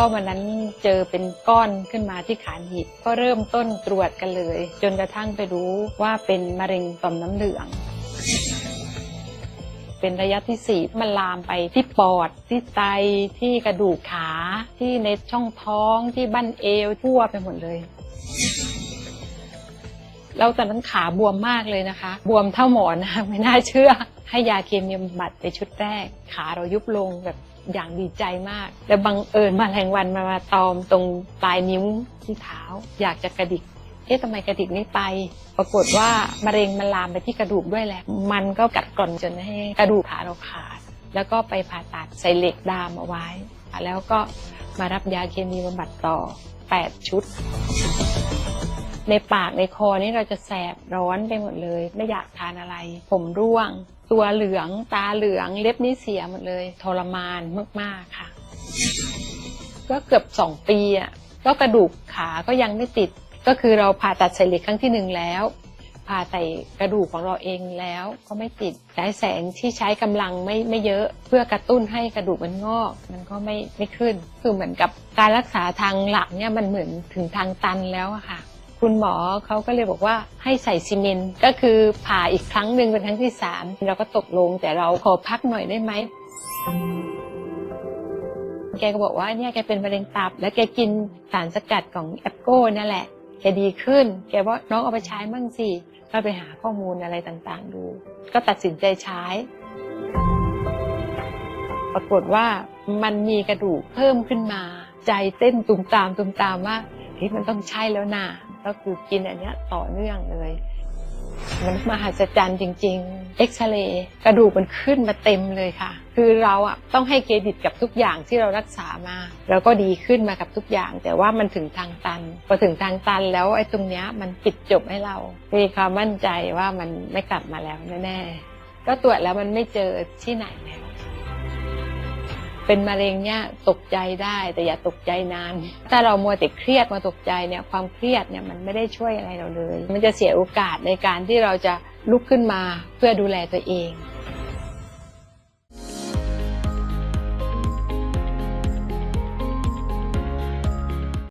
ก็วันนั้นเจอเป็นก้อนขึ้นมาที่ขาหนีบก็เริ่มต้นตรวจกันเลย จนกระทั่งไปรู้ว่าเป็นมะเร็งต่อมน้ำเหลือง เป็นระยะที่สี่มันลามไปที่ปอด ที่ไตที่กระดูกขาที่ในช่องท้องที่บั้นเอวทั่วไปหมดเลยแล้วตอนนั้นขาบวมมากเลยนะคะ บวมเท่าหมอนะไม่น่าเชื่อ ให้ยาเคมีบำบัดไปชุดแรก ขาเรายุบลงแบบอย่างดีใจมากแต่บังเอิญมาแรงวันมามาตอมตรงปลายนิ้วที่เท้า อยากจะกระดิกเอ๊ะทำไมกระดิกไม่ไป ปรากฏว่ามะเร็งมันลามไปที่กระดูกด้วยแหละ มันก็กัดกร่อนจนให้กระดูกขาเราขาด แล้วก็ไปผ่าตัดใส่เหล็กดามเอาไว้ แล้วก็มารับยาเคมีบำบัดต่อ 8 ชุด ในปากในคอนี่เราจะแสบร้อนไปหมดเลย ไม่อยากทานอะไร ผมร่วง ตัวเหลืองตาเหลืองเล็บนี่เสียหมดเลย ทรมานมากๆค่ะ ก็เกือบสองปีอะก็กระดูกขาก็ยังไม่ติด ก็คือเราผ่าตัดใส่เหล็กครั้งที่หนึ่งแล้วผ่าใส่กระดูกของเราเองแล้วก็ไม่ติดใช้แสงที่ใช้กำลังไม่ไม่เยอะ เพื่อกระตุ้นให้กระดูกมันงอก มันก็ไม่ไม่ขึ้น คือเหมือนกับการรักษาทางหลักเนี่ยมันเหมือนถึงทางตันแล้วอะค่ะ คุณหมอเขาก็เลยบอกว่าให้ใส่ซีเมนต์ก็คือผ่าอีกครั้งหนึ่งเป็นครั้งที่สามเราก็ตกลงแต่เราขอพักหน่อยได้ไหมแกก็บอกว่าเนี่ยแกเป็นมะเร็งตับ แล้วแกกินสารสกัดของแอปโก้นั่นแหละแกดีขึ้น แกว่าน้องเอาไปใช้บ้างสิก็ไปหาข้อมูลอะไรต่างๆ ดู ก็ตัดสินใจใช้ ปรากฏว่ามันมีกระดูกเพิ่มขึ้นมา ใจเต้นตุมตามตุมตามว่า เฮ้ยมันต้องใช่แล้วนะก็คือกินอันเนี้ยต่อเนื่องเลย มันมหัศจรรย์จริง ๆ เอ็กซเรย์กระดูกมันขึ้นมาเต็มเลยค่ะ คือเราอะต้องให้เครดิตกับทุกอย่างที่เรารักษามา แล้วก็ดีขึ้นมากับทุกอย่าง แต่ว่ามันถึงทางตัน พอถึงทางตันแล้วไอ้ตรงเนี้ยมันปิดจบให้เรามีความมั่นใจว่ามันไม่กลับมาแล้วแน่ๆก็ตรวจแล้วมันไม่เจอที่ไหนแล้ว เป็นมะเร็งเนี่ยตกใจได้แต่อย่าตกใจนานถ้าเรามัวแต่เครียดมาตกใจเนี่ยความเครียดเนี่ยมันไม่ได้ช่วยอะไรเราเลย มันจะเสียโอกาสในการที่เราจะลุกขึ้นมาเพื่อดูแลตัวเอง